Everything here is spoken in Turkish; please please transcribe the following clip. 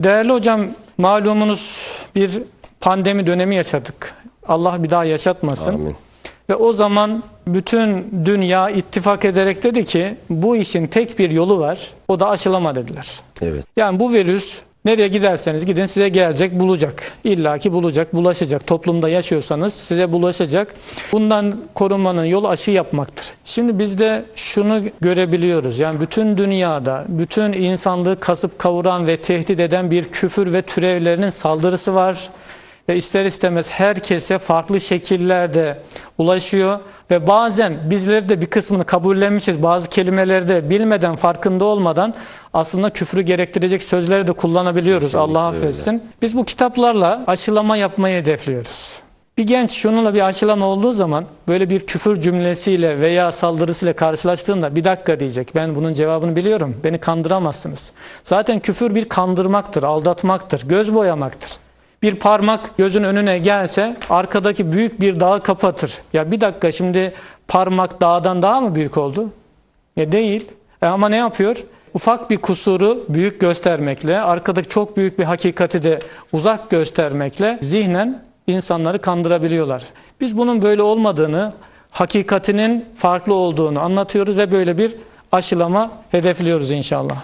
Değerli hocam malumunuz bir pandemi dönemi yaşadık. Allah bir daha yaşatmasın. Amin. Ve o zaman bütün dünya ittifak ederek dedi ki bu işin tek bir yolu var. O da aşılama dediler. Evet. Yani bu virüs nereye giderseniz gidin size gelecek, bulacak. İlla ki bulacak, bulaşacak. Toplumda yaşıyorsanız size bulaşacak. Bundan korunmanın yolu aşı yapmaktır. Şimdi biz de şunu görebiliyoruz. Yani bütün dünyada, bütün insanlığı kasıp kavuran ve tehdit eden bir küfür ve türevlerinin saldırısı var. Ve ister istemez herkese farklı şekillerde ulaşıyor ve bazen bizler de bir kısmını kabullenmişiz. Bazı kelimeleri de bilmeden, farkında olmadan aslında küfrü gerektirecek sözleri de kullanabiliyoruz. Kesinlikle Allah öyle. affetsin. Biz bu kitaplarla aşılama yapmayı hedefliyoruz. Bir genç şununla bir aşılama olduğu zaman böyle bir küfür cümlesiyle veya saldırısıyla karşılaştığında bir dakika diyecek. Ben bunun cevabını biliyorum. Beni kandıramazsınız. Zaten küfür bir kandırmaktır, aldatmaktır, göz boyamaktır. Bir parmak gözün önüne gelse arkadaki büyük bir dağı kapatır. Ya bir dakika şimdi parmak dağdan daha mı büyük oldu? Ya değil. E ama ne yapıyor? Ufak bir kusuru büyük göstermekle, arkadaki çok büyük bir hakikati de uzak göstermekle zihnen insanları kandırabiliyorlar. Biz bunun böyle olmadığını, hakikatinin farklı olduğunu anlatıyoruz ve böyle bir aşılama hedefliyoruz inşallah.